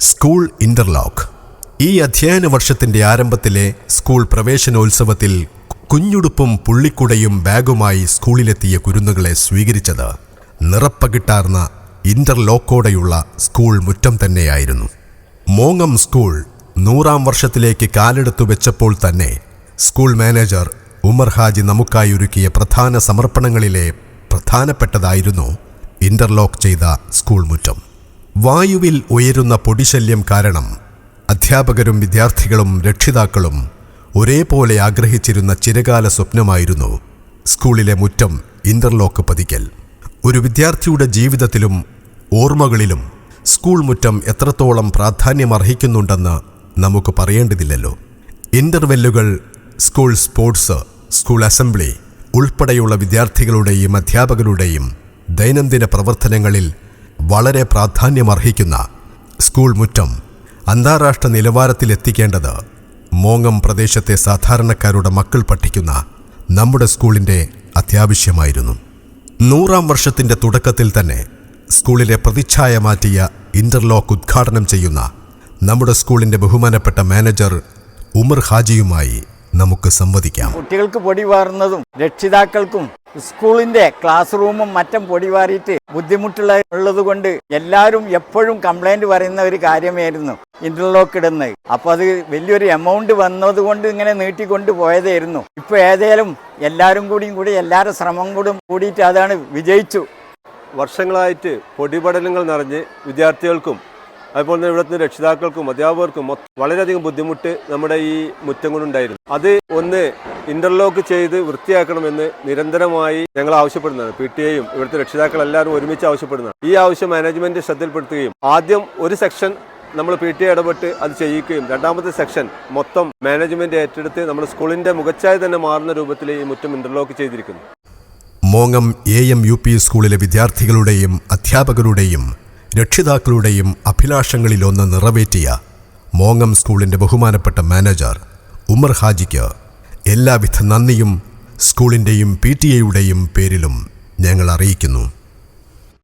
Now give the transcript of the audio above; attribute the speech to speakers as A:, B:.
A: School interlock ഈ അധ്യയന വർഷത്തിന്റെ ആരംഭത്തിലെ സ്കൂൾ പ്രവേശനോത്സവത്തിൽ കുഞ്ഞുടുപ്പും പുള്ളിക്കുടയും ബാഗുമായി സ്കൂളിലെത്തിയ കുരുന്നുകളെ സ്വീകരിച്ചത് നിറപ്പകിട്ടാർന്ന ഇന്റർലോക്കോടെയുള്ള സ്കൂൾ മുറ്റം തന്നെയായിരുന്നു. മോങ്ങം സ്കൂൾ നൂറാം വർഷത്തിലേക്ക് കാലെടുത്തു വെച്ചപ്പോൾ തന്നെ സ്കൂൾ മാനേജർ ഉമർ ഹാജി നമുക്കായി ഒരുക്കിയ പ്രധാന സമർപ്പണങ്ങളിലെ പ്രധാനപ്പെട്ടതായിരുന്നു ഇന്റർലോക്ക് ചെയ്ത സ്കൂൾ മുറ്റം. വായുവിൽ ഉയരുന്ന പൊടിശല്യം കാരണം അധ്യാപകരും വിദ്യാർത്ഥികളും രക്ഷിതാക്കളും ഒരേപോലെ ആഗ്രഹിച്ചിരുന്ന ചിരകാല സ്വപ്നമായിരുന്നു സ്കൂളിലെ മുറ്റം ഇന്റർലോക്ക് പതിക്കൽ. ഒരു വിദ്യാർത്ഥിയുടെ ജീവിതത്തിലും ഓർമ്മകളിലും സ്കൂൾ മുറ്റം എത്രത്തോളം പ്രാധാന്യമർഹിക്കുന്നുണ്ടെന്ന് നമുക്ക് പറയേണ്ടതില്ലല്ലോ. ഇന്റർവെല്ലുകൾ സ്കൂൾ സ്പോർട്സ് സ്കൂൾ അസംബ്ലി ഉൾപ്പെടെയുള്ള വിദ്യാർത്ഥികളുടെയും അധ്യാപകരുടെയും ദൈനംദിന പ്രവർത്തനങ്ങളിൽ വളരെ പ്രാധാന്യമർഹിക്കുന്ന സ്കൂൾ മുറ്റം അന്താരാഷ്ട്ര നിലവാരത്തിലെത്തിക്കേണ്ടത് മോങ്ങം പ്രദേശത്തെ സാധാരണക്കാരുടെ മക്കൾ പഠിക്കുന്ന നമ്മുടെ സ്കൂളിന്റെ അത്യാവശ്യമായിരുന്നു. നൂറാം വർഷത്തിന്റെ തുടക്കത്തിൽ തന്നെ സ്കൂളിലെ പ്രതിച്ഛായ മാറ്റിയ ഇന്റർലോക്ക് ഉദ്ഘാടനം ചെയ്യുന്ന നമ്മുടെ സ്കൂളിന്റെ ബഹുമാനപ്പെട്ട മാനേജർ ഉമർ ഹാജിയുമായി നമുക്ക് സംവദിക്കാം.
B: കുട്ടികൾക്ക് പൊടി വാറുന്നതും രക്ഷിതാക്കൾക്കും സ്കൂളിന്റെ ക്ലാസ് റൂമും മറ്റും പൊടി വാറിയിട്ട് ബുദ്ധിമുട്ടുള്ള ഉള്ളത് കൊണ്ട് എല്ലാവരും എപ്പോഴും കംപ്ലൈന്റ് പറയുന്ന ഒരു കാര്യമായിരുന്നു ഇന്റർലോക്ക് ഇടുന്നത്. അപ്പൊ അത് വലിയൊരു എമൗണ്ട് വന്നത് കൊണ്ട് ഇങ്ങനെ നീട്ടിക്കൊണ്ട് പോയതായിരുന്നു. ഇപ്പൊ ഏതായാലും എല്ലാവരും കൂടിയും കൂടി എല്ലാവരുടെ ശ്രമം കൂടും കൂടിയിട്ട് അതാണ് വിജയിച്ചു.
C: വർഷങ്ങളായിട്ട് പൊടിപടലങ്ങൾ നിറഞ്ഞ് വിദ്യാർത്ഥികൾക്കും അതുപോലെ തന്നെ ഇവിടുത്തെ രക്ഷിതാക്കൾക്കും അധ്യാപകർക്കും വളരെയധികം ബുദ്ധിമുട്ട് നമ്മുടെ ഈ മുറ്റം കൊണ്ടുണ്ടായിരുന്നു. അത് ഒന്ന് ഇന്റർലോക്ക് ചെയ്ത് വൃത്തിയാക്കണമെന്ന് നിരന്തരമായി ഞങ്ങൾ ആവശ്യപ്പെടുന്നതാണ്. പി ടി എയും ഇവിടുത്തെ രക്ഷിതാക്കൾ എല്ലാവരും ഒരുമിച്ച് ആവശ്യപ്പെടുന്നതാണ്. ഈ ആവശ്യം മാനേജ്മെന്റ് ശ്രദ്ധയിൽപ്പെടുത്തുകയും ആദ്യം ഒരു സെക്ഷൻ നമ്മൾ പി ടി ഇടപെട്ട് അത് ചെയ്യിക്കുകയും രണ്ടാമത്തെ സെക്ഷൻ മൊത്തം മാനേജ്മെന്റ് ഏറ്റെടുത്ത് നമ്മുടെ സ്കൂളിന്റെ മുഖച്ഛായ തന്നെ മാറുന്ന രൂപത്തിൽ ഈ മുറ്റം ഇന്റർലോക്ക് ചെയ്തിരിക്കുന്നു.
A: മോങ്ങം എ എം യു പി സ്കൂളിലെ വിദ്യാർത്ഥികളുടെയും അധ്യാപകരുടെയും രക്ഷിതാക്കളുടെയും അഭിലാഷങ്ങളിലൊന്ന് നിറവേറ്റിയ മോങ്ങം സ്കൂളിന്റെ ബഹുമാനപ്പെട്ട മാനേജർ ഉമർ ഹാജിക്ക് എല്ലാവിധ നന്ദിയും സ്കൂളിന്റെയും പി ടി എയുടെയും പേരിലും ഞങ്ങൾ അറിയിക്കുന്നു.